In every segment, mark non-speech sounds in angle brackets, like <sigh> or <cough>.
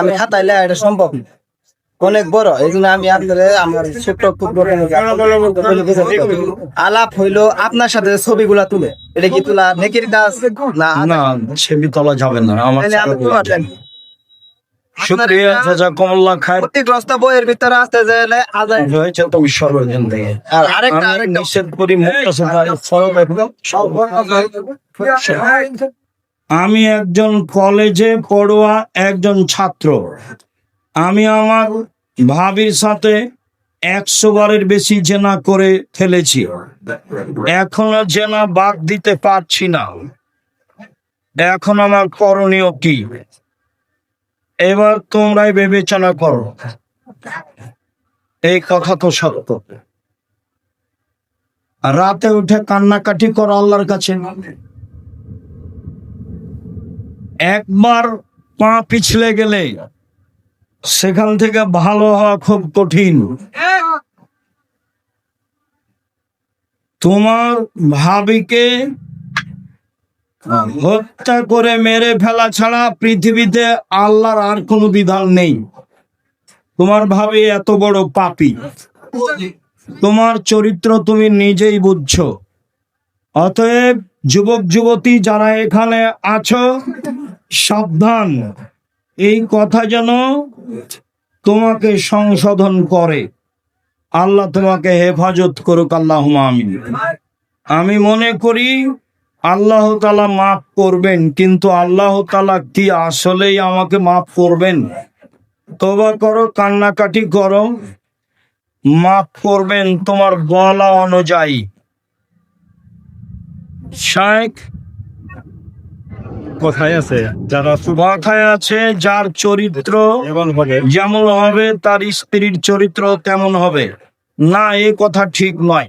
আমি খাতাইলে এটা সম্ভব অনেক বড় এই জন্য আমি আপনাদের আমার ছোট্ট আলাপ হইল আপনার সাথে ছবিগুলা তুলে এটা কি তোলা নেকির কাজ না না ছবি তোলা যাবে না আমার আরেকটা আরেকটা আমি একজন কলেজে পড়ুয়া, একজন ছাত্র। আমি আমার ভাবির সাথে একশো বারের বেশি জেনা করে ফেলেছি। এখনও জেনা বাদ দিতে পারছি না। এখন আমার করণীয় কি? এবার তোমরাই বিবেচনা করো। এই কথা তো সত্য। রাতে উঠে কান্নাকাটি করো আল্লাহর কাছে। একবার পা পিছলে গেলে সেখান থেকে ভালো হওয়া খুব কঠিন। তোমার ভাবিকে হত্যা করে মেরে ফেলা ছাড়া পৃথিবীতে আল্লাহর আর কোনো বিধান নেই। তোমার ভাবি এত বড় পাপী। তোমার চরিত্র তুমি নিজেই বুঝছ। অতএব যুবক যুবতী যারা এখানে আছো সাবধান। এই কথা যেন তোমাকে সংশোধন করে। আল্লাহ তোমাকে হেফাজত করুক আল্লাহ আমিন। আমি মনে করি আল্লাহ তালা মাফ করবেন, কিন্তু আল্লাহ তালা কি আসলেই আমাকে মাফ করবেন? তোবা করো, কান্নাকাটি করো। মাফ করবেন তোমার বলা অনুযায়ী। শেখ কোথায় আছে? যারা কথায় আছে? যার চরিত্র যেমন হবে তার স্ত্রীর চরিত্র তেমন হবে। না এ কথা ঠিক নয়।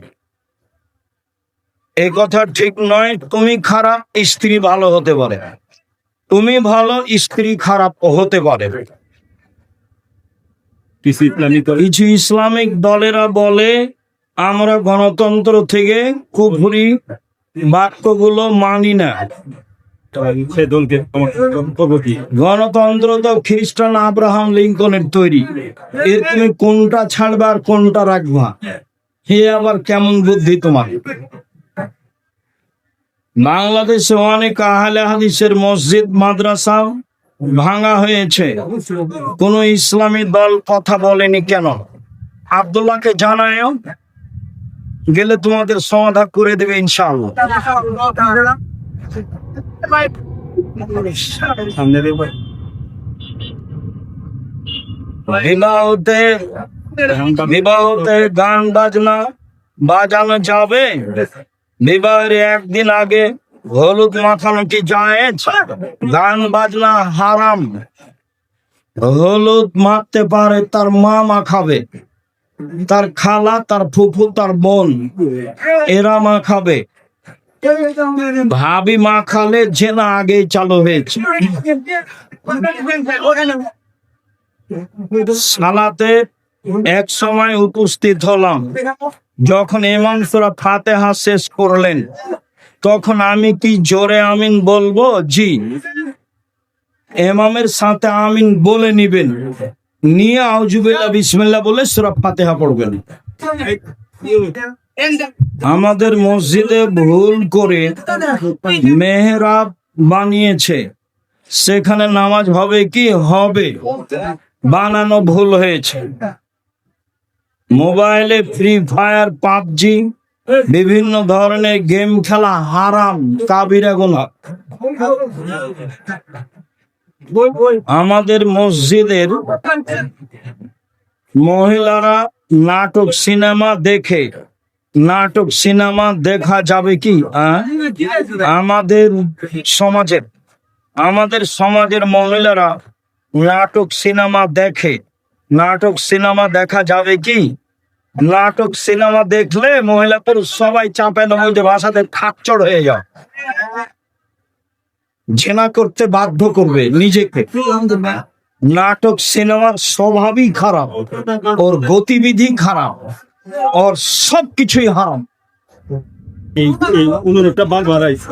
এ কথা ঠিক নয় তুমি খারাপ স্ত্রী ভালো হতে পারে। তুমি ভালো স্ত্রী খারাপ হতে পারে। কিছু ইসলামিক দলেরা বলে আমরা গণতন্ত্র থেকে কুফুরি বাক্যগুলো মানি না। গণতন্ত্র তো খ্রিস্টান আব্রাহাম লিঙ্কনের তৈরি। এর তুমি কোনটা ছাড়বা আর কোনটা রাখবা? হে আবার কেমন বুদ্ধি তোমার? বাংলাদেশে অনেক আহলে হাদিসের মসজিদ, মাদ্রাসা ভাঙা হয়েছে। কোন ইসলামী দল কথা বলেনি কেন? আব্দুল্লাহকে জানায়ও, গেলে তোমাদের সমাধান করে দেবে ইনশাআল্লাহ। সামনে বিবাহতে গান বাজনা বাজানো যাবে। বিবাহের একদিন আগে হলুদ মাখানো কি জায়েজ, গান বাজনা হারাম। হলুদ মাখতে পারে তার মা মাখাবে তার খালা, তার ফুফু, তার বোন, এরা মাখাবে ভাবি মাখালে জেনা আগেই চালু হয়েছে। সালাতে এক সময় উপস্থিত হলাম। যখন ইমাম সুরা ফাতেহা শেষ করলেন, তখন আমি কি জোরে আমিন বলব? জি। এমামের সাথে আমিন বলে নিবেন। নিয়ে আউজুবিল্লাহ বিসমিল্লাহ বলে সুরা ফাতেহা পড়বেন। আমাদের মসজিদে ভুল করে মেহরাব বানিয়েছে। সেখানে নামাজ হবে কি? হবে। বানানো ভুল হয়েছে। মোবাইলে ফ্রি ফায়ার, পাবজি, বিভিন্ন ধরনের গেম খেলা হারাম, কাবিরা গোনা আমাদের মসজিদের মহিলারা নাটক, সিনেমা দেখে নাটক, সিনেমা দেখা যাবে কি? আহ? আমাদের সমাজের আমাদের সমাজের মহিলারা নাটক, সিনেমা দেখে। নাটক, সিনেমা দেখা যাবে কি? নাটক, সিনেমা দেখলে মহিলা পুরুষ সবাই চাপের মধ্যে ভাষাতে খাচ্চড় হয়ে যায়। জেনা করতে বাধ্য করবে নিজেকে। নাটক, সিনেমার স্বভাবই খারাপ, ওর গতিবিধি খারাপ। ওর সব কিছুই হারাম এই এই অনুরোধটা বারবার আইছে।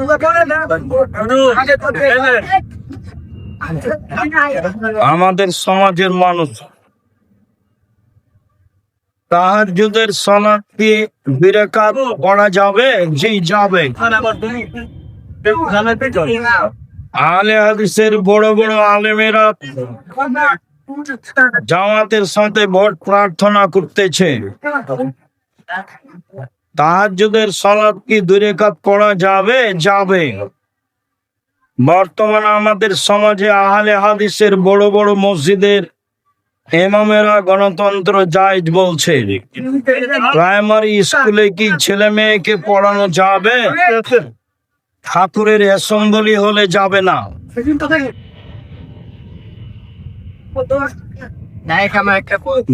আমাদের সমাজের মানুষ তাহাজুদের সলাৎ কি বিরাকাত পড়া যাবে জি যাবে। আলে হাদিসের বড় বড় আলেমেরা জামাতের সাথে ভোট প্রার্থনা করতেছে। তাহাজুদের সলাৎ কি দূরে কাত পড়া যাবে? যাবে। বর্তমানে আমাদের সমাজে আহলে হাদিসের বড় বড় মসজিদের এমামেরা গণতন্ত্র জায়েজ বলছে। প্রাইমারি স্কুলে কি ছেলে মেয়েকে পড়ানো যাবে? ঠাকুরের অ্যাসেম্বলি হলে যাবে না।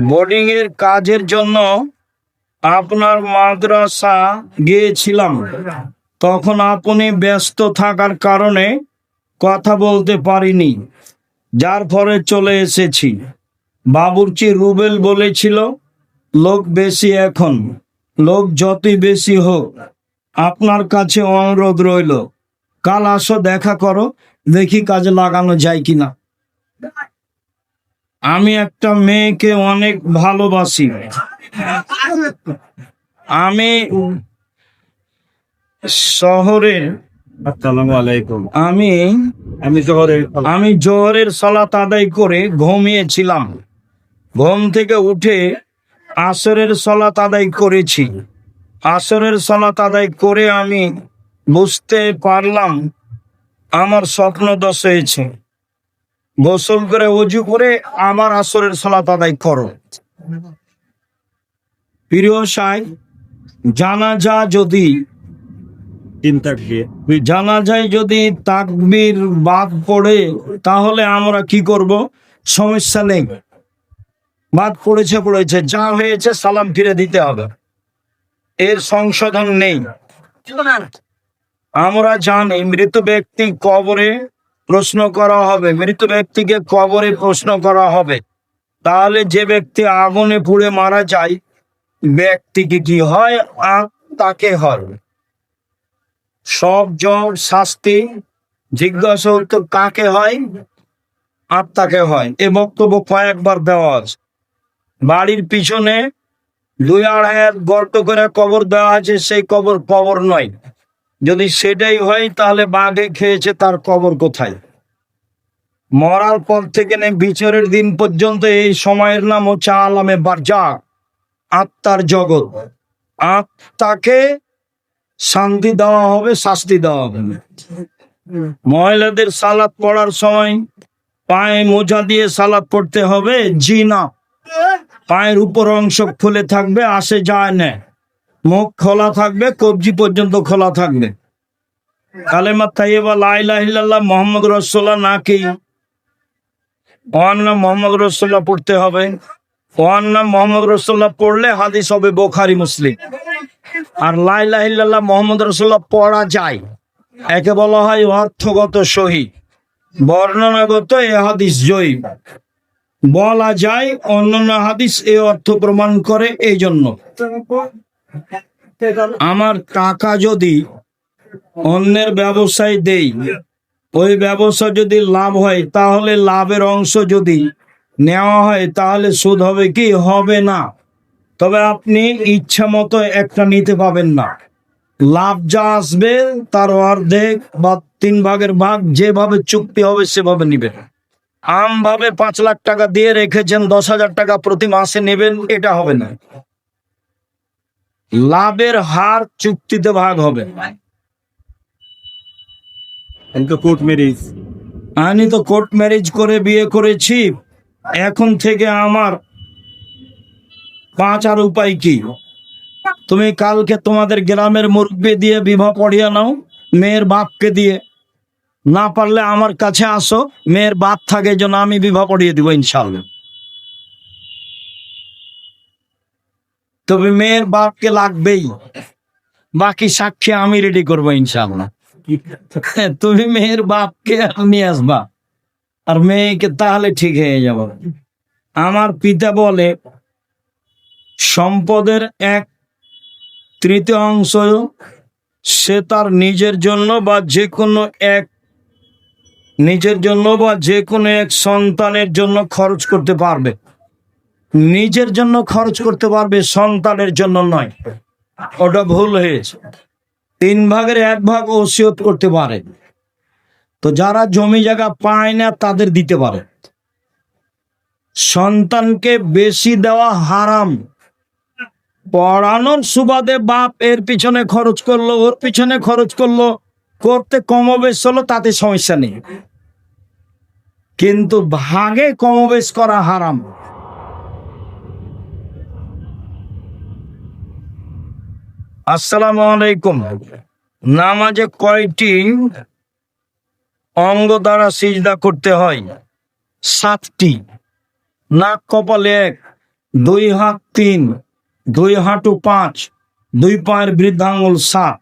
বোর্ডিং এর কাজের জন্য আপনার মাদ্রাসা গিয়েছিলাম। তখন আপনি ব্যস্ত থাকার কারণে কথা বলতে পারিনি। যার ফলে চলে এসেছি। বাবুর্চি রুবেল বলেছিল, লোক বেশি এখন, লোক যতই বেশি হোক, আপনার কাছে অনুরোধ রইল। কাল আসো, দেখা করো, দেখি কাজে লাগানো যায় কিনা। আমি একটা মেয়েকে অনেক ভালোবাসি। আমি শহরের আসসালামু আলাইকুম। আমি আমি শহরে আমি জোহরের সালাত আদায় করে ঘুমিয়েছিলাম। ঘুম থেকে উঠে আসরের সালাত আদায় করেছি। আসরের সালাত আদায় করে আমি বুঝতে পারলাম আমার স্বপ্ন দশ হয়েছে। গোসল করে অজু করে আমার আসরের সালাত আদায় করো। প্রিয় সাই জানাজা যদি জানা যায় যদি তাকবির বাদ পড়ে তাহলে আমরা কি করব? সমস্যা নেই। বাদ পড়েছে পড়েছে যা হয়েছে সালাম ফিরে দিতে হবে। এর সংশোধন নেই। আমরা জানি মৃত ব্যক্তি কবরে প্রশ্ন করা হবে। মৃত ব্যক্তিকে কবরে প্রশ্ন করা হবে। তাহলে যে ব্যক্তি আগুনে পুড়ে মারা যায়, ব্যক্তিকে কি হয়? তাকে হয়। সব জ্বর, শাস্তি, জিজ্ঞাসা উত্তর কাকে হয়? আত্মাকে হয়। এ বক্তব্য কয়েকবার দেওয়া আছে। বাড়ির পিছনে দুই আড়াই গর্ত করে কবর দেওয়া আছে, সেই কবর কবর নয়। যদি সেটাই হয়, তাহলে বাঘে খেয়েছে, তার কবর কোথায়? মরার পর থেকে নে বিচারের দিন পর্যন্ত এই সময়ের নাম হচ্ছে আলামে বারজা, আত্মার জগৎ। আত্মাকে শান্তি দেওয়া হবে, শাস্তি দেওয়া হবে। মহিলাদের সালাদ পড়ার সময় পায়ে মোজা দিয়ে সালাদ পড়তে হবে জি না পায়ের উপর অংশ খুলে থাকবে, আসে যায় না। মুখ খোলা থাকবে, কবজি পর্যন্ত খোলা থাকবে। কালেমা তাইবা লাইলাহিল্লাহ মোহাম্মদ রসোল্লাহ নাকি ওয়ান্না মোহাম্মদ রসোল্লাহ পড়তে হবে। ওয়ান্না মোহাম্মদ রসোল্লাহ পড়লে হাদিস হবে বোখারি, মুসলিম। আর লাইলাহিল্লাহ মোহাম্মদ রসোল্লাহ পড়া যায়। একে বলা হয় অর্থগত সহি, বর্ণনাগত এ হাদিস জয়ী। বলা যায় অন্যান্য হাদিস এ অর্থ প্রমাণ করে এই জন্য আমার টাকা যদি অন্যের ব্যবসায় দেই, ওই ব্যবসা যদি লাভ হয়, তাহলে লাভের অংশ যদি নেওয়া হয়, তাহলে সুদ হবে কি? হবে না। তবে আপনি ইচ্ছা মতো একটা নিতে পাবেন না। লাভ যা আসবে, তার অর্ধেক বা তিন ভাগের ভাগ যেভাবে চুক্তি হবে, সেভাবে নেবেন। আম ভাবে পাঁচ লাখ টাকা দিয়ে রেখেছেন, দশ হাজার টাকা প্রতি মাসে নেবেন, এটা হবে না। লাভের হার চুক্তিতে ভাগ হবে। Court marriage. আমি তো কোর্ট ম্যারেজ করে বিয়ে করেছি। এখন থেকে আমার পাঁচ আর উপায় কি? তুমি কালকে তোমাদের গ্রামের মুরব্বী দিয়ে বিবাহ পড়িয়ে নাও মেয়ের বাপকে দিয়ে। না পারলে আমার কাছে আসো মেয়ের বাপ থাকে যেন আমি বিবাহ পড়িয়ে দিব ইনশাল্লাহ তবে মেয়ের বাপকে লাগবেই। বাকি সাক্ষী আমি রেডি করব ইনশাল্লাহ <laughs> তুমি মেয়ের বাপকে নিয়ে আসবা। আর মেয়েকে তাহলে ঠিক হয়ে যাব। আমার পিতা বলে সম্পদের এক তৃতীয় অংশ সে তার নিজের জন্য বা যে কোনো এক নিজের জন্য বা যে কোনো এক সন্তানের জন্য খরচ করতে পারবে। নিজের জন্য খরচ করতে পারবে, সন্তানের জন্য নয়। ওটা ভুল হয়েছে। তিন ভাগের এক ভাগ ওসিয়ত করতে পারে। তো যারা জমি জায়গা পায় না, তাদের দিতে পারে। সন্তানকে বেশি দেওয়া হারাম। পড়ানোর সুবাদে বাপ এর পিছনে খরচ করল, ওর পিছনে খরচ করল, করতে কমবেশ হলো, তাতে সমস্যা নেই। কিন্তু ভাগে কমবেশ করা হারাম। আসসালামু আলাইকুম। নামাজে কয়টি অঙ্গ দ্বারা সিজদা করতে হয়? সাতটি। নাক কপালে এক, দুই হাত তিন, দুই হাঁটু পাঁচ, দুই পায়ের বৃদ্ধাঙ্গুল সাত।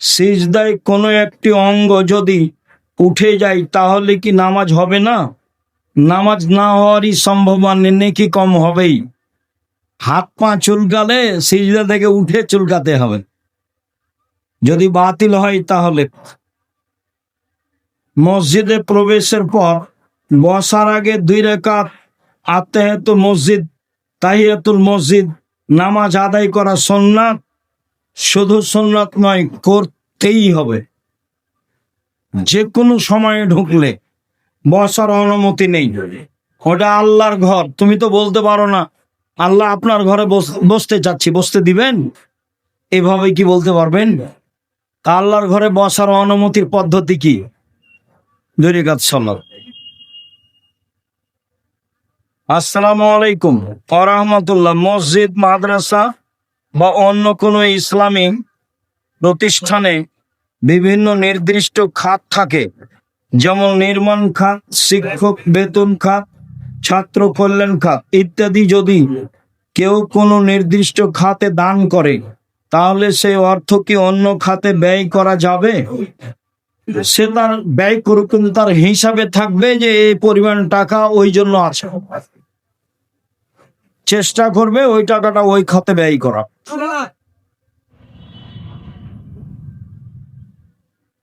সিজদায় কোনো একটি অঙ্গ যদি উঠে যায়, তাহলে কি নামাজ হবে না? নামাজ না হওয়ারই সম্ভাবনা নেকি কম হবেই। হাত পা চুলকালে সিজদা থেকে উঠে চুলকাতে হবে। যদি বাতিল হয় তাহলে। মসজিদে প্রবেশের পর বসার আগে দুই রেখাত আত্মাহেতু মসজিদ, তাহিয়াতুল মসজিদ, নামাজ আদায় করা সন্ন্যাত শুধু সন্ন্যাত নয়, করতেই হবে। যে কোনো সময়ে ঢুকলে বসার অনুমতি নেই। ওটা আল্লাহর ঘর, তুমি তো বলতে পারো না। আল্লাহ আপনার ঘরে বস- বসতে চাচ্ছি, বসতে দিবেন? এভাবে কি বলতে পারবেন? আল্লাহর ঘরে বসার অনুমতির পদ্ধতি কি? রেখাত আসসালামু আলাইকুম। রহমতুল্লাহ মসজিদ, মাদ্রাসা বা অন্য কোনো ইসলামী প্রতিষ্ঠানে বিভিন্ন নির্দিষ্ট খাত থাকে। যেমন নির্মাণ খাত, শিক্ষক বেতন খাত ছাত্র কল্যাণ খাত ইত্যাদি যদি কেউ কোনো নির্দিষ্ট খাতে দান করে, তাহলে সেই অর্থ কি অন্য খাতে ব্যয় করা যাবে? সে তার ব্যয় করুক, কিন্তু তার হিসাবে থাকবে যে এই পরিমাণ টাকা ওই জন্য আছে। চেষ্টা করবে ওই টাকাটা ওই খাতে ব্যয় করা।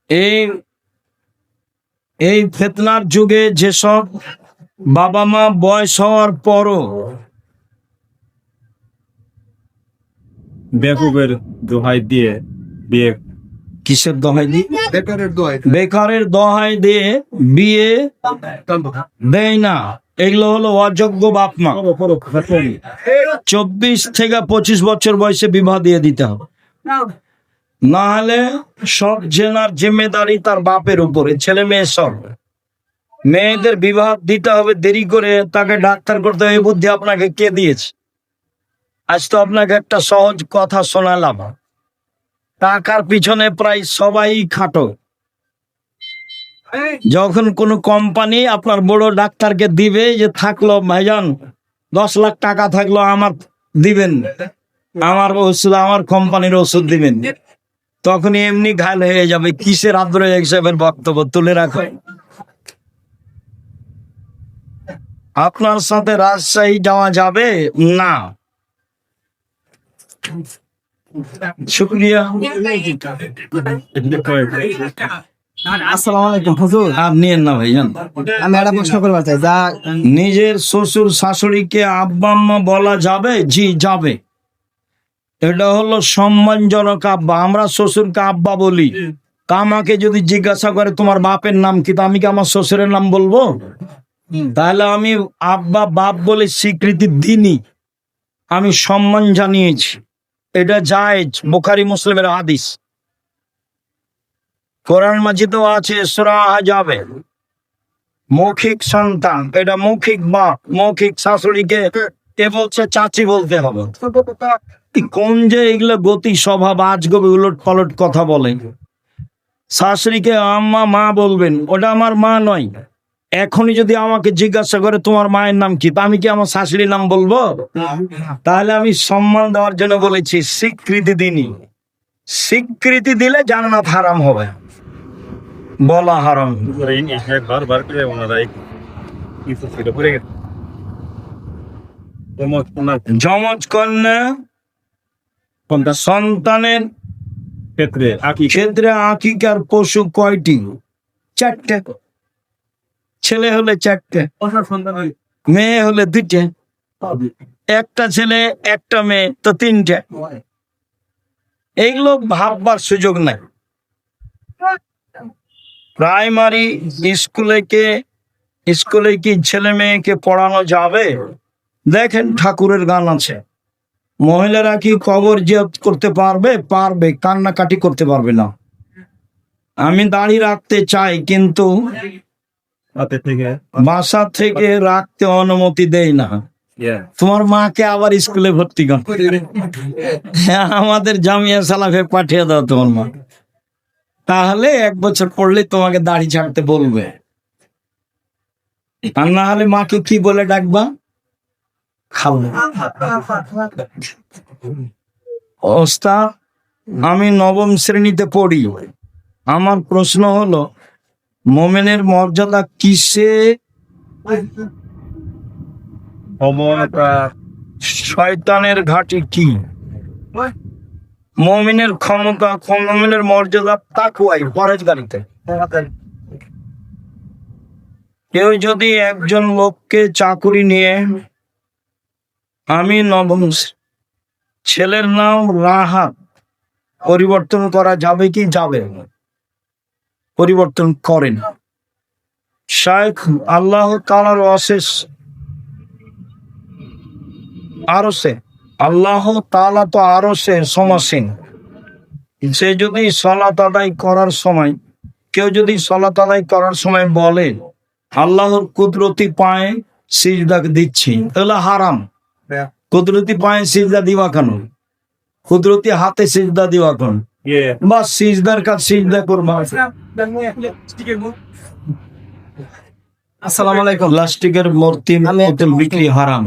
এই এই ফেতনার যুগে যেসব বাবা মা বয়স হওয়ার পরও বেকুবের দোহাই দিয়ে বিয়ে কিসের দহাই দিয়ে। বেকারের দহাই দিয়ে বিয়ে দেয় না। এগুলো হলো অযোগ্য বাপ মা। চব্বিশ থেকে পঁচিশ বছর বয়সে বিবাহ দিয়ে দিতে হবে। না হলে সব জেনার জিম্মেদারি তার বাপের উপরে ছেলে মেয়ে সব। মেয়েদের বিবাহ দিতে হবে দেরি করে তাকে ডাক্তার করতে এই বুদ্ধি আপনাকে কে দিয়েছে? আজ তো আপনাকে একটা সহজ কথা শোনালাম। টাকার পিছনে প্রায় সবাই খাটো। যখন কোনো কোম্পানি আপনার বড় ডাক্তারকে দিবে যে থাকল ভাইজান দশ লাখ টাকা থাকল আমার দিবেন। আমার ওষুধ আমার কোম্পানির ওষুধ দিবেন। তখন এমনি ঘায়ল হয়ে যাবে। কিসের আদ্রয় হিসেবের বক্তব্য তুলে রাখো? আপনার সাথে রাজশাহী যাওয়া যাবে? না। শুক্রিয়া। আসসালামু আলাইকুম হুজুর আর না ভাইজান। আমি একটা প্রশ্ন করবার চাই যা নিজের শ্বশুর শাশুড়িকে আব্বা আম্মা বলা যাবে? জি যাবে। এটা হলো সম্মানজনক আব্বা। আমরা শ্বশুরকে আব্বা বলি। তা আমাকে যদি জিজ্ঞাসা করে তোমার বাপের নাম কি তা আমি কি আমার শ্বশুরের নাম বলব? তাহলে আমি আব্বা বাপ বলে স্বীকৃতি দিইনি। আমি সম্মান জানিয়েছি। এটা জায়েজ, বোখারি মুসলিমের হাদিস। কোরআন মাজিদেও আছে, সুরা যাবে মৌখিক সন্তান, এটা মৌখিক বাপ, মৌখিক শাশুড়িকে কে বলছে, চাচি বলতে হবে। কোন যে এগুলো গতি স্বভাব, আজগবি উলট পালট কথা বলে। শাশুড়িকে আম্মা, মা বলবেন, ওটা আমার মা নয়। এখনই যদি আমাকে জিজ্ঞাসা করে তোমার মায়ের নাম কি আমি কি আমার শাশুড়ির নাম বলব? তাহলে আমি সম্মান দেওয়ার জন্য বলেছি স্বীকৃতি দিনই স্বীকৃতি দিলে জান্নাত হারাম হবে। বলা হারাম। যমজ কন্যা সন্তানের ক্ষেত্রে আকি ক্ষেত্রে আকিকার পশু কয়টি? চারটে। ছেলে হলে চারটে মেয়ে হলে দুইটে একটা ছেলে একটা মেয়ে তো তিনটে। এইগুলো ভাববার সুযোগ নাই। প্রাইমারি স্কুলে কে স্কুলে কি ছেলে মেয়েকে পড়ানো যাবে? দেখেন ঠাকুরের গান আছে। মহিলারা কি কবর জিয়াত করতে পারবে? পারবে কান্নাকাটি করতে পারবে না। আমি দাঁড়িয়ে রাখতে চাই কিন্তু বাসা থেকে রাখতে অনুমতি দেয় না। তোমার মাকে আবার স্কুলে ভর্তি কর। হ্যাঁ, আমাদের জামিয়া সালাফে পাঠিয়ে দাও তোমার মা। তাহলে এক বছর পড়লে তোমাকে দাড়ি ছাড়তে বলবে। আর না হলে মাকে কি বলে ডাকবা? খাব। অবস্থা আমি নবম শ্রেণীতে পড়ি। আমার প্রশ্ন হলো মোমেনের মর্যাদা কিসে? শয়তানের ঘাটি কি? মমিনের ক্ষমতা মমিনের মর্যাদা তাকুয়াই পরেজগারিতে। কেউ যদি একজন লোককে চাকুরি নিয়ে আমি নবম ছেলের নাম রাহাত পরিবর্তন করা যাবে কি যাবে না? পরিবর্তন করেন। শায়েখ আল্লাহ তালার অশেষ আরও সে আল্লাহ তালা তো আরও সে সমাসীন। সে যদি সলাত আদায় করার সময় কেউ যদি সলাত আদায় করার সময় বলে আল্লাহর কুদরতি পায়ে সিজদা দিচ্ছি তাহলে হারাম। কুদরতি পায়ে সিজদা দিবা কেন? কুদরতি হাতে সিজদা দিবা কেন? বা সিজদার কাজ সিজদা করবা আসসালামু আলাইকুম প্লাস্টিকের মূর্তি বিক্রি হারাম।